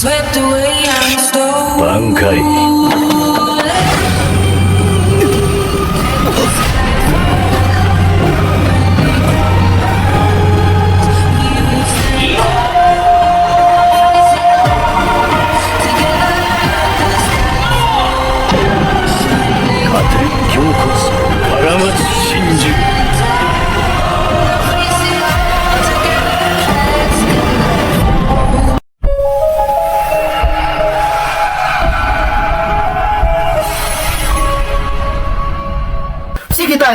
Swept away, I'm stolen. Bankai.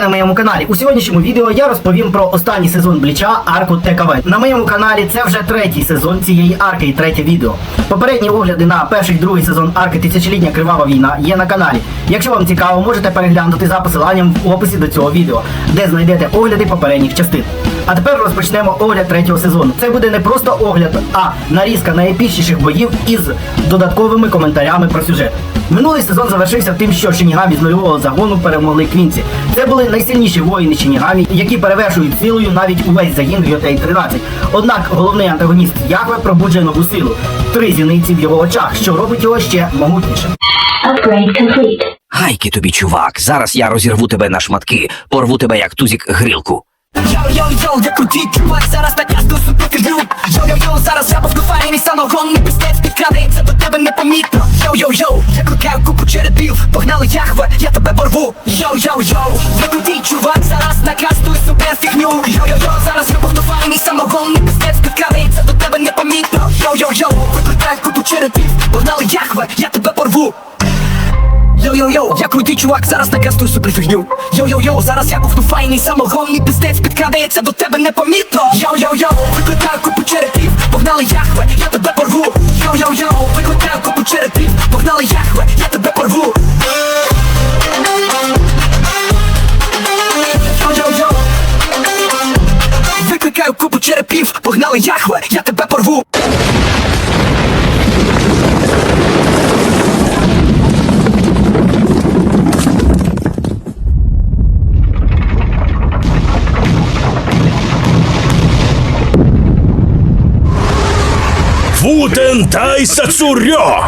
На моєму каналі. У сьогоднішньому відео я розповім про останній сезон Бліча арку ТКВ. На моєму каналі це вже третій сезон цієї арки і третє відео. Попередні огляди на перший другий сезон арки Тисячолітня Кривава війна є на каналі. Якщо вам цікаво, можете переглянути за посиланням в описі до цього відео, де знайдете огляди попередніх частин. А тепер розпочнемо огляд третього сезону. Це буде не просто огляд, а нарізка найепічніших боїв із додатковими коментарями про сюжет. Минулий сезон завершився тим, що Шинігамі з нульового загону перемогли Квінці. Це були найсильніші воїни Шинігамі, які перевершують силою навіть увесь загін Гьотей 13. Однак головний антагоніст Яхве пробуджує нову силу. Три зіниці в його очах, що робить його ще могутнішим. Upgrade complete. Гайки тобі, чувак. Зараз я розірву тебе на шматки, порву тебе як тузік грілку. Йо-йо-йо, я крутий чувак, зараз на касту суперкрю Йо-йо-йо, зараз я повтофаю мій самогонний пістець підкрадається до тебе непомітно Йо-йо-йо, я крутяю купу черепів Погнали яхве, я тебе порву. Йо-йо-йо, я крутий чувак, зараз на касту супер фігню. Йо-йо-йо, зараз я повтофаю мій самогонний пістець підкрадається до тебе непомітно. Йо-йо-йо, викликаю купу черепів Погнали яхве, я тебе порву. Йо-йо-йо, я крутий чувак, зараз накастую суперфігню Йо-йо-йо, зараз я бухну файний самогонний пиздець підкрадається до тебе непомітно. Йо-йо-йо, викликаю купу черепів, погнали яхве, я тебе порву Йо-йо-йо, викликаю купу черепів, погнали яхве, я тебе порву. Йо-йо-йо Викликаю купу черепів, погнали яхве, я тебе порву Сацурьо! Цурьо!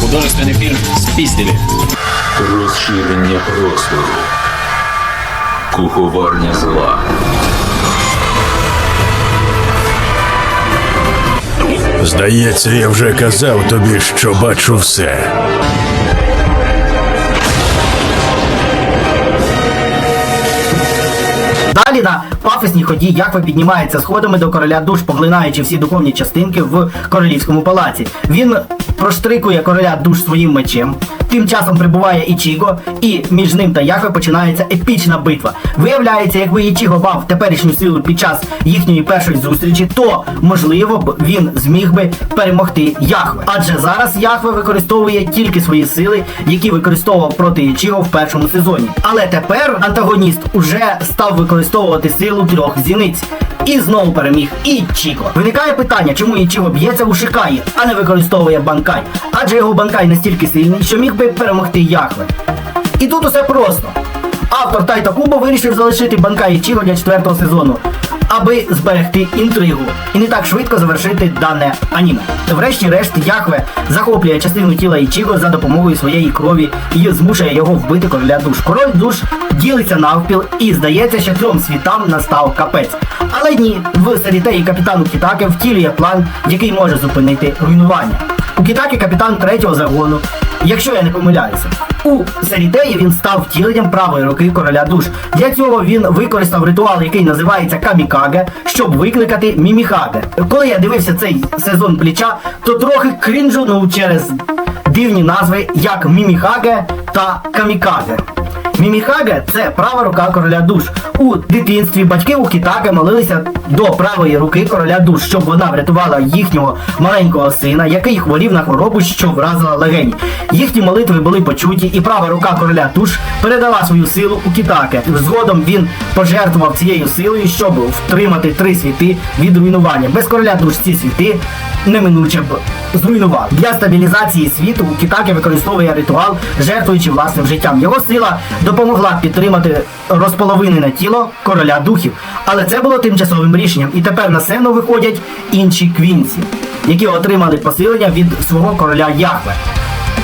Художественный фильм «Спиздили». Розширення простору. Куховарня зла. Здається, я вже казав тобі, що бачу все. Далі на пафосній ході Яква піднімається сходами до короля душ, поглинаючи всі духовні частинки в королівському палаці. Він проштрикує короля душ своїм мечем. Тим часом прибуває Ічіго, і між ним та Яхве починається епічна битва. Виявляється, якби Ічіго мав теперішню силу під час їхньої першої зустрічі, то можливо б він зміг би перемогти Яхве. Адже зараз Яхве використовує тільки свої сили, які використовував проти Ічіго в першому сезоні. Але тепер антагоніст уже став використовувати силу трьох зіниць. І знову переміг Ічіго. Виникає питання, чому Ічіго б'ється у Шикаї, а не використовує банкай. Адже його банкай настільки сильний, що міг би перемогти Яхве. І тут усе просто. Автор Тайта Кубо вирішив залишити банкай Ічіго для четвертого сезону, аби зберегти інтригу і не так швидко завершити дане аніме. Врешті-решт Яхве захоплює частину тіла Ічіго за допомогою своєї крові і змушує його вбити короля душ. Король душ ділиться навпіл і здається, що трьом світам настав капець. Але ні, в Сарітеї капітану Кітаке втілює план, який може зупинити руйнування. У Кітакі капітан третього загону, якщо я не помиляюся. У Серітеї він став втіленням правої руки короля душ. Для цього він використав ритуал, який називається Камікаге, щоб викликати Міміхаге. Коли я дивився цей сезон пліча, то трохи крінжунув через дивні назви як Міміхаге та Камікаге. Міміхаге це права рука короля душ. У дитинстві батьки у Кітаге молилися до правої руки короля душ, щоб вона врятувала їхнього маленького сина, який хворів на хворобу, що вразила легені. Їхні молитви були почуті, і права рука короля душ передала свою силу у Кітаке. Згодом він пожертвував цією силою, щоб втримати три світи від руйнування. Без короля душ ці світи неминуче б зруйнував. Для стабілізації світу Кітаке використовує ритуал, жертвуючи власним життям. Його сила допомогла підтримати розполовинене тіло короля духів. Але це було тимчасовим рішенням, і тепер на сцену виходять інші квінці. які отримали посилення від свого короля Яхве.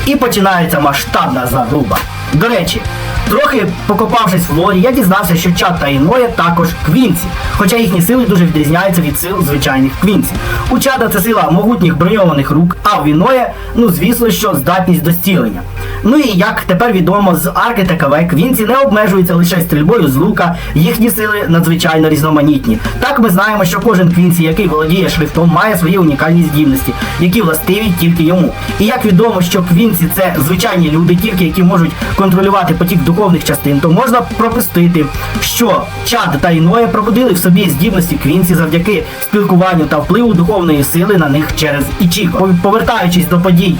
І починається масштабна заруба. До речі, трохи покопавшись в лорі, я дізнався, що чат та іноя також квінці, хоча їхні сили дуже відрізняються від сил звичайних квінців. У чада це сила могутніх броньованих рук, а в іноя, ну звісно, що здатність до зцілення. Ну і як тепер відомо з арки ТКВ, квінці не обмежуються лише стрільбою з лука, їхні сили надзвичайно різноманітні. Так ми знаємо, що кожен квінці, який володіє шрифтом, має свої унікальні здібності, які властиві тільки йому. І як відомо, що квінці це звичайні люди, тільки які можуть контролювати потік духовних частин, то можна пропустити, що чад та іноя пробудили в собі здібності квінці завдяки спілкуванню та впливу духовної сили на них через Ічіго. Повертаючись до подій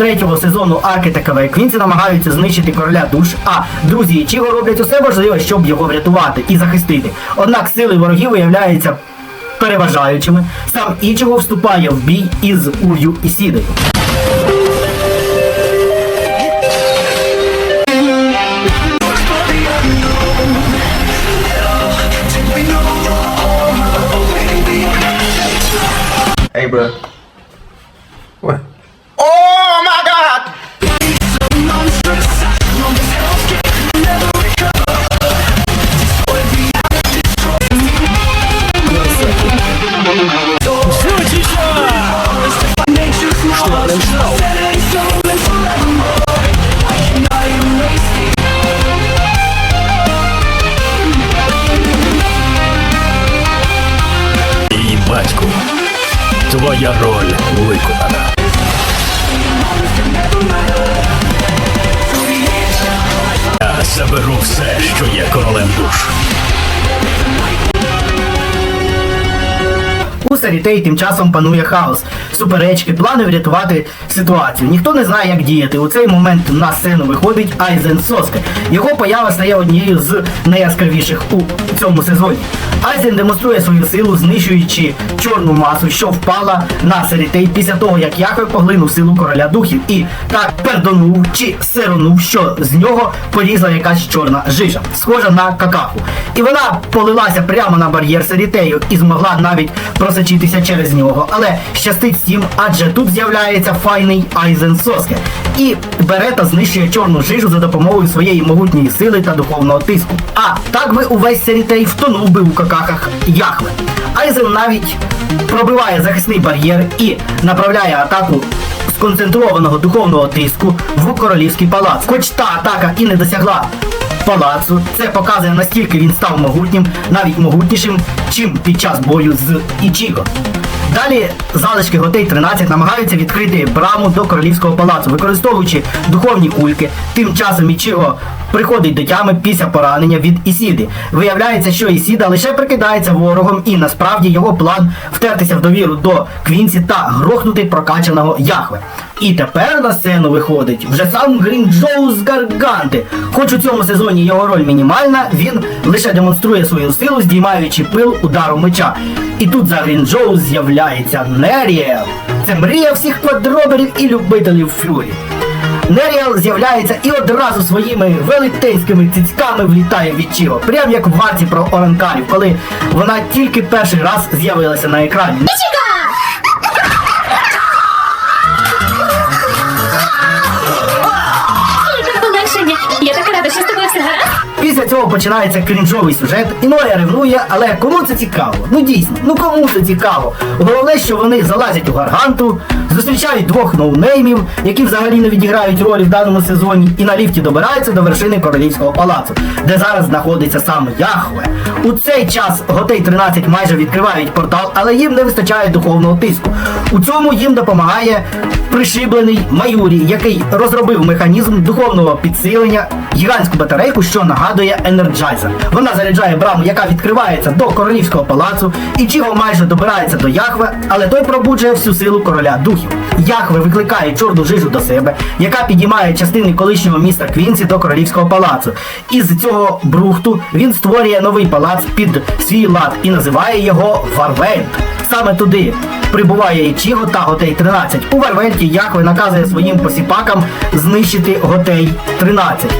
третього сезону арки ТКВ, квінці намагаються знищити короля душ, а друзі Ічіго роблять усе можливе, щоб його врятувати і захистити. Однак сили ворогів виявляються переважаючими. Сам Ічіго вступає в бій із Ур'ю і Сідою. Hey, bro. І батьку, твоя роль виконана. Я заберу все, що є королем душ. У рітей тим часом панує хаос, суперечки, плани врятувати ситуацію. Ніхто не знає, як діяти. У цей момент на сцену виходить Айзен Соска. Його поява стає однією з найяскравіших у цьому сезоні. Айзен демонструє свою силу, знищуючи чорну масу, що впала на Сарітей після того, як Яхве поглинув силу короля духів і так пердонув чи сиронув, що з нього порізала якась чорна жижа, схожа на какаху. І вона полилася прямо на бар'єр Сарітею і змогла навіть просочитися через нього. Але щастить всім, адже тут з'являється файний Айзен Соске. І бере та знищує чорну жижу за допомогою своєї могутньої сили та духовного тиску. А так би увесь Сарітей втонув би у какахах Яхве. Айзен навіть пробиває захисний бар'єр і направляє атаку сконцентрованого духовного тиску в королівський палац. Хоч та атака і не досягла палацу, це показує настільки він став могутнім, навіть могутнішим, чим під час бою з Ічіго. Далі залишки Готей 13 намагаються відкрити браму до королівського палацу, використовуючи духовні кульки. Тим часом Ічіго приходить до тями після поранення від Ісіди. Виявляється, що Ісіда лише прикидається ворогом, і насправді його план втертися в довіру до Квінсі та грохнути прокачаного Яхве. І тепер на сцену виходить вже сам Грін Джоу з Гарганти. Хоч у цьому сезоні його роль мінімальна, він лише демонструє свою силу, здіймаючи пил удару меча. І тут за Джоу з'являється Неріел. Це мрія всіх квадроберів і любителів флюрі. Неріал з'являється і одразу своїми велетенськими цицьками влітає в Ічіго, прям як в варті про оранкарів, коли вона тільки перший раз з'явилася на екрані. Цього починається крінжовий сюжет, і Ноя ревнує, але кому це цікаво? Ну дійсно, ну кому це цікаво? Головне, що вони залазять у гарганту, зустрічають двох ноунеймів, які взагалі не відіграють ролі в даному сезоні, і на ліфті добираються до вершини королівського палацу, де зараз знаходиться саме Яхве. У цей час Готей 13 майже відкривають портал, але їм не вистачає духовного тиску. У цьому їм допомагає пришиблений Маюрі, який розробив механізм духовного підсилення, гігантську батарейку, що нагадує Енерджайзер. Вона заряджає браму, яка відкривається до королівського палацу, і Чіго майже добирається до Яхве, але той пробуджує всю силу короля духів. Яхве викликає чорну жижу до себе, яка підіймає частини колишнього міста Квінсі до королівського палацу. Із цього брухту він створює новий палац під свій лад і називає його Варвельт. Саме туди прибуває Ічіго та Готей 13. У Варвельті Яхве наказує своїм посіпакам знищити Готей 13.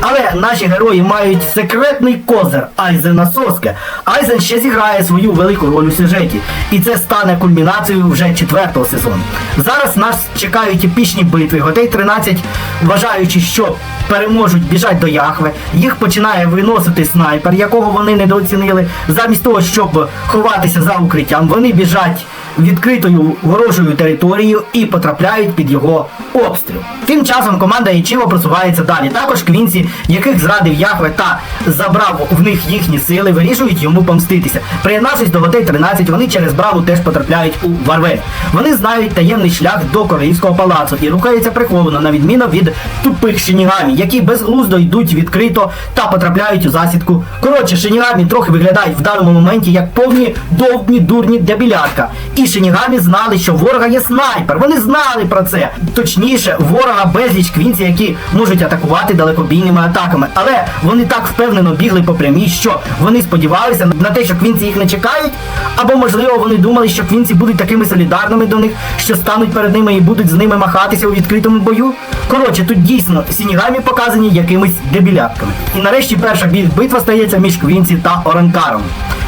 Але наші герої мають секретний козир Айзена Соске. Айзен ще зіграє свою велику роль у сюжеті, і це стане кульмінацією вже четвертого сезону. Зараз нас чекають епічні битви. Готей 13, вважаючи, що переможуть, біжать до Яхве. Їх починає виносити снайпер, якого вони недооцінили. Замість того, щоб ховатися за укриттям, вони біжать відкритою ворожою територією і потрапляють під його обстріл. Тим часом команда Ічіво просувається далі. Також Квінсі, яких зрадив Яхве та забрав в них їхні сили, вирішують йому помститися. Приєднавшись до Готей 13, вони через браву теж потрапляють у Варвель. Вони знають таємний шлях до королівського палацу і рухаються приховано, на відміну від тупих шинігамі, які безглуздо йдуть відкрито та потрапляють у засідку. Коротше, шинігамі трохи виглядають в даному моменті як повні довбні дурні дебілятка. І шинігамі знали, що ворога є снайпер. Вони знали про це. Точніше, ворога безліч квінці, які можуть атакувати далекобійними атаками. Але вони так впевнено бігли по прямій, що вони сподівалися на те, що квінці їх не чекають. Або можливо вони думали, що квінці будуть такими солідарними до них, що стануть перед ними і будуть з ними махатися у відкритому бою. Коротше, тут дійсно сінігамі показані якимись дебілятками. І нарешті перша битва стається між Квінці та Оранкаром.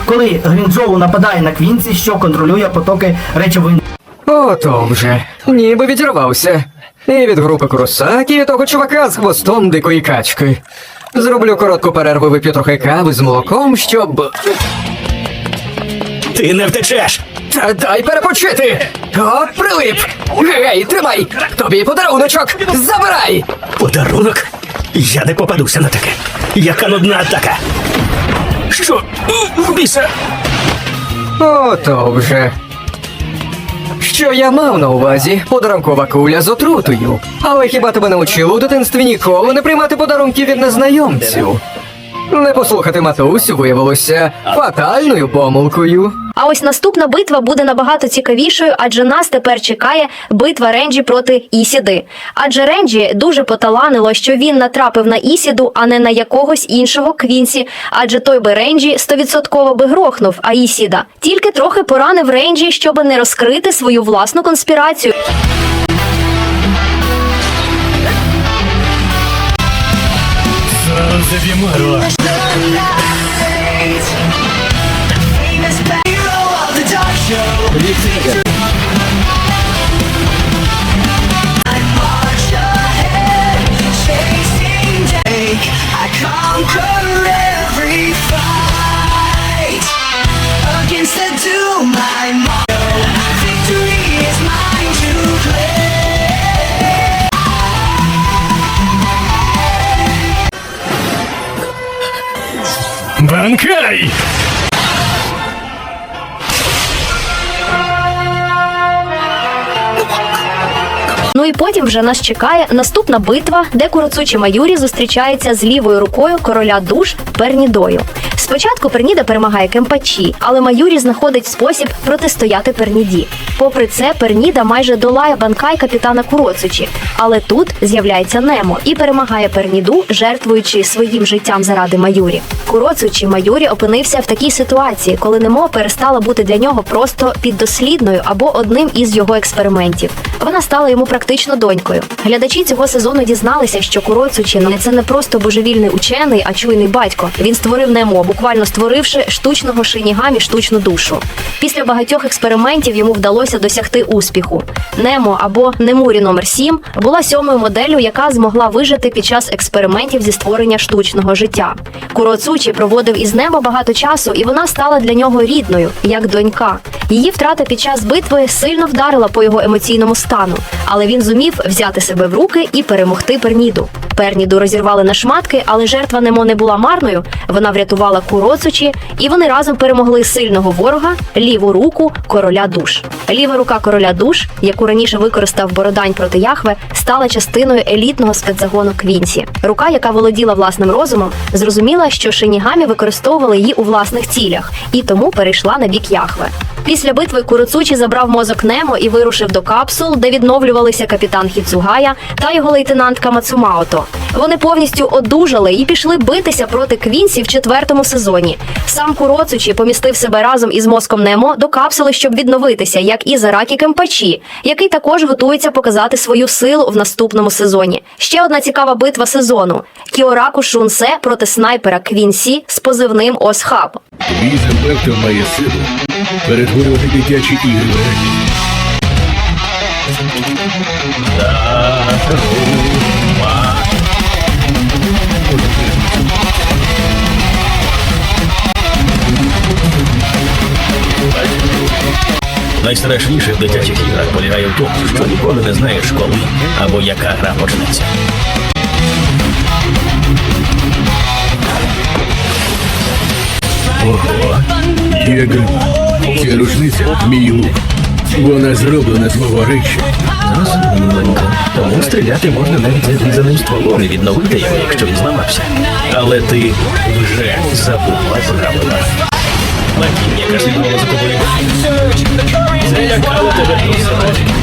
Коли Грінджоу нападає на Квінці, що контролює потоки речовин Ото вже. Ніби відірвався. І від групи Куросакі, і від того чувака з хвостом дикої качки. Зроблю коротку перерву, вип'ю трохи кави з молоком, щоб. Ти не втечеш! Та дай перепочити! От прилип! Гей, тримай! Тобі подаруночок! Забирай! Подарунок? Я не попадуся на таке. Яка нудна атака. Що? Біса? Ото вже. Що я мав на увазі? Подарункова куля з отрутою. Але хіба тебе навчили у дитинстві ніколи не приймати подарунки від незнайомців? Не послухати матусю виявилося фатальною помилкою. А ось наступна битва буде набагато цікавішою, адже нас тепер чекає битва Ренджі проти Ісіди. Адже Ренджі дуже поталанило, що він натрапив на Ісіду, а не на якогось іншого Квінсі. Адже той би Ренджі стовідсотково би грохнув, а Ісіда тільки трохи поранив Ренджі, щоб не розкрити свою власну конспірацію. Olivia Moro. What? І потім вже нас чекає наступна битва, де Куроцучі Маюрі зустрічається з лівою рукою короля душ Пернідою. Спочатку Перніда перемагає Кемпачі, але Маюрі знаходить спосіб протистояти Перніді. Попри це, Перніда майже долає банкай капітана Куроцучі, але тут з'являється Немо і перемагає Перніду, жертвуючи своїм життям заради Маюрі. Куроцучі Маюрі опинився в такій ситуації, коли Немо перестала бути для нього просто піддослідною або одним із його експериментів. Вона стала йому практично донькою. Глядачі цього сезону дізналися, що Куроцучі не це не просто божевільний учений, а чуйний батько. Він створив Немо, буквально створивши штучного шинігамі штучну душу. Після багатьох експериментів йому вдалося досягти успіху. Немо або Немурі номер 7 була сьомою моделлю, яка змогла вижити під час експериментів зі створення штучного життя. Куроцучі проводив із Немо багато часу, і вона стала для нього рідною, як донька. Її втрата під час битви сильно вдарила по його емоційному стану, але він зумів взяти себе в руки і перемогти Перніду. Перніду розірвали на шматки, але жертва Немо не була марною. Вона врятувала Куроцучі, і вони разом перемогли сильного ворога ліву руку короля душ. Ліва рука короля душ, яку раніше використав Бородань проти Яхве, стала частиною елітного спецзагону Квінсі. Рука, яка володіла власним розумом, зрозуміла, що шинігамі використовували її у власних цілях, і тому перейшла на бік Яхве. Після битви Куроцучі забрав мозок Немо і вирушив до капсул, де відновлювалися капітан Хіцугая та його лейтенантка Мацумаото. Вони повністю одужали і пішли битися проти Квінсі в четвертому сезоні. Сам Куроцучі помістив себе разом із мозком Немо до капсули, щоб відновитися, як і Заракі Кемпачі, який також готується показати свою силу в наступному сезоні. Ще одна цікава битва сезону: Кіораку Шунсе проти снайпера Квінсі з позивним Осхаб. Інтелектор має силу перетворювати дитячі ігри. Найстрашніше в дитячих іграх полягає в тому, що ніколи не знаєш, коли або яка гра почнеться. Ого, є грима. Ця рушниця мій лук. Вона зроблена з мого речі. Розумненько. Тому стріляти можна навіть з відрізаним стволом і відновити його, якщо він зламався. Але ти вже забула правила. Лакінь, яка слідувала за тобою. У тебе falls.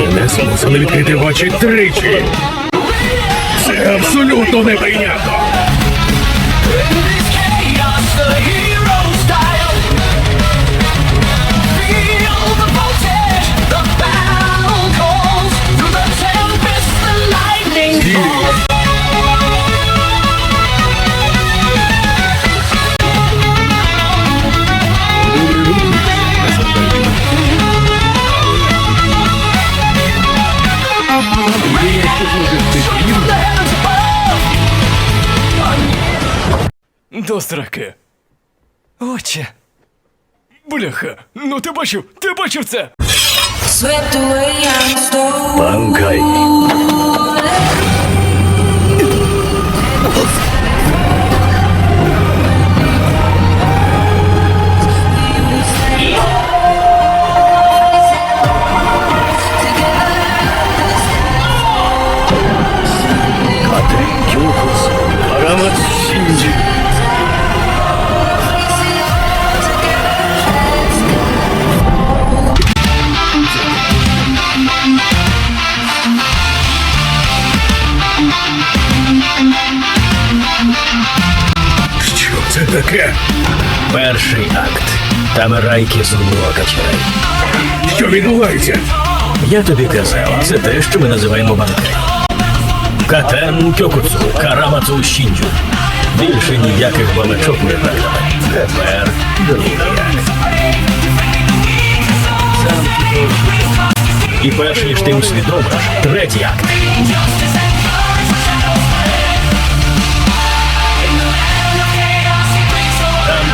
Мене змусили відкрити очі тричі. absoluto may pahinga Counter-Strike. Отче. Бляха, ну ти бачив, ти бачив це. Банкай. Катрин Кюкус, Карамат Синди. Таке? Перший акт. Тамарайки зубного качай. Що відбувається? Я тобі казав, це те, що ми називаємо банкай. Катен Кьокуцу, Карамацу Шінджу. Більше ніяких балачок не гратиме. Тепер другий акт. І перш ніж ти усвідомиш, третій акт.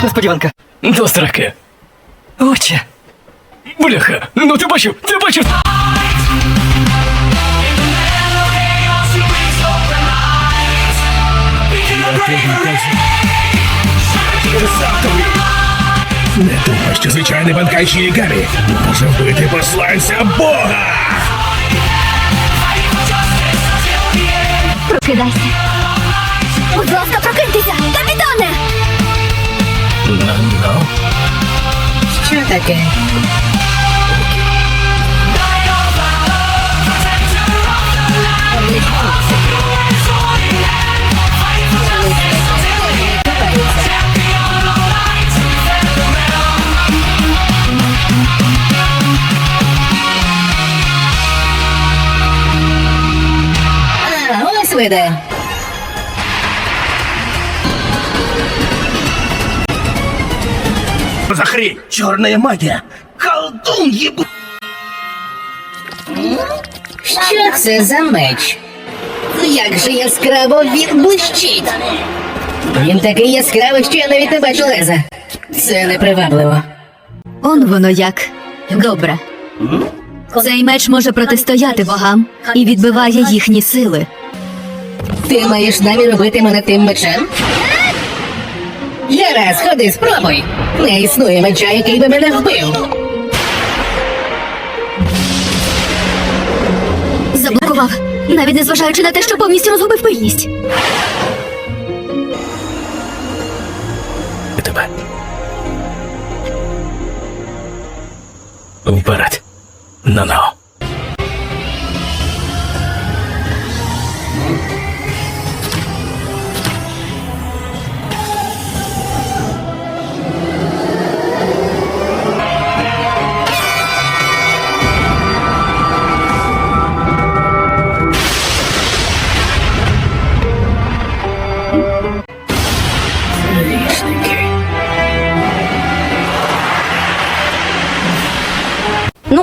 несподіванка. До сраки. Отче. Бляха, ну ти бачив, ти бачив. Не думай, що звичайний банкай Шінігамі може вбити посланця Бога! Прокидайся. Будь ласка, прокиньтеся, Що таке? А, За хрень! Чорна магія! Колдун єбу! Що це за меч? Як же яскраво він блищить! Він такий яскравий, що я навіть не бачу леза. Це непривабливо. Он воно як. Добре. Цей меч може протистояти богам і відбиває їхні сили. Ти маєш намір робити мене тим мечем? Гаразд, ходи, спробуй. Не існує меча, який би мене вбив. Заблокував, навіть не зважаючи на те, що повністю розгубив пильність. тебе. Вперед. На-на.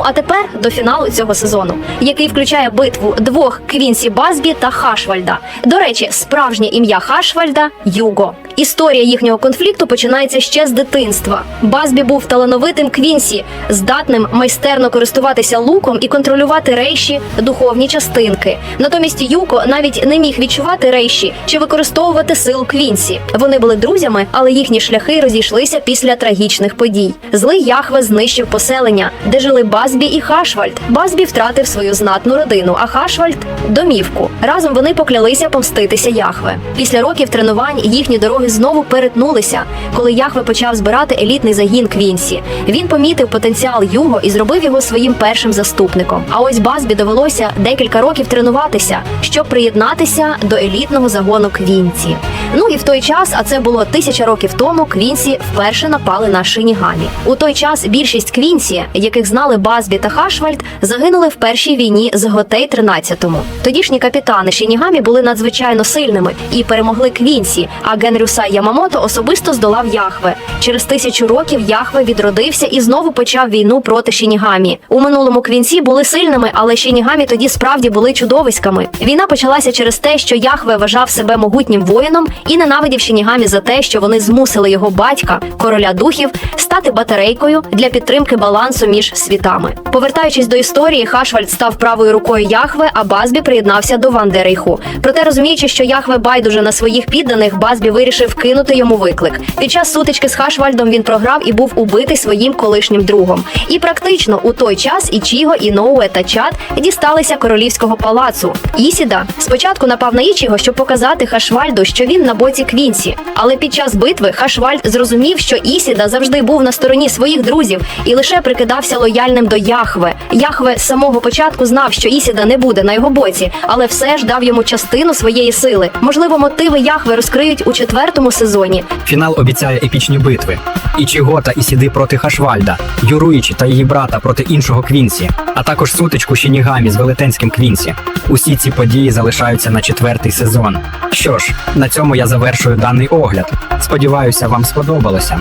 А тепер до фіналу цього сезону, який включає битву двох Квінсі Базбі та Хашвальда. До речі, справжнє ім'я Хашвальда Юго. Історія їхнього конфлікту починається ще з дитинства. Базбі був талановитим Квінсі, здатним майстерно користуватися луком і контролювати рейші духовні частинки. Натомість Юко навіть не міг відчувати рейші чи використовувати силу Квінсі. Вони були друзями, але їхні шляхи розійшлися після трагічних подій. Злий Яхве знищив поселення, де жили Базбі і Хашвальд. Базбі втратив свою знатну родину, а Хашвальд домівку. Разом вони поклялися помститися Яхве. Після років тренувань їхні дороги знову перетнулися, коли Яхве почав збирати елітний загін Квінсі. Він помітив потенціал Юго і зробив його своїм першим заступником. А ось Базбі довелося декілька років тренуватися, щоб приєднатися до елітного загону Квінсі. Ну і в той час, а це було тисяча років тому, Квінсі вперше напали на Шинігамі. У той час більшість Квінсі, яких знали Базбі та Хашвальд, загинули в першій війні з Готей 13-му. Тодішні капітани Шинігамі були надзвичайно сильними і перемогли Квінсі. А Генрюсай Ямамото особисто здолав Яхве. Через тисячу років Яхве відродився і знову почав війну проти Шинігамі. У минулому Квінсі були сильними, але Шинігамі тоді справді були чудовиськами. Війна почалася через те, що Яхве вважав себе могутнім воїном і ненавидів Шинігамі за те, що вони змусили його батька, короля духів, стати батарейкою для підтримки балансу між світами. Повертаючись до історії, Хашвальд став правою рукою Яхве, а Базбі приєднався до Вандерейху. Проте розуміючи, що Яхве байдуже на своїх підданих, Базбі вирішив кинути йому виклик. Під час сутички з Хашвальдом він програв і був убитий своїм колишнім другом. І практично у той час Ічіго, Іноуе та Чад дісталися королівського палацу. Ісіда спочатку напав на Ічіго, щоб показати Хашвальду, що він на боці Квінсі. Але під час битви Хашвальд зрозумів, що Ісіда завжди був на стороні своїх друзів і лише прикидався лояльним до Яхве. Яхве з самого початку знав, що Ісіда не буде на його боці, але все ж дав йому частину своєї сили. Можливо, мотиви Яхве розкриють у четвертому сезоні. Фінал обіцяє епічні битви. Ічіго і сіди проти Хашвальда, Юруїчі та її брата проти іншого Квінсі, а також сутичку Шінігамі з велетенським Квінсі. Усі ці події залишаються на четвертий сезон. Що ж, на цьому я завершую даний огляд. Сподіваюся, вам сподобалося.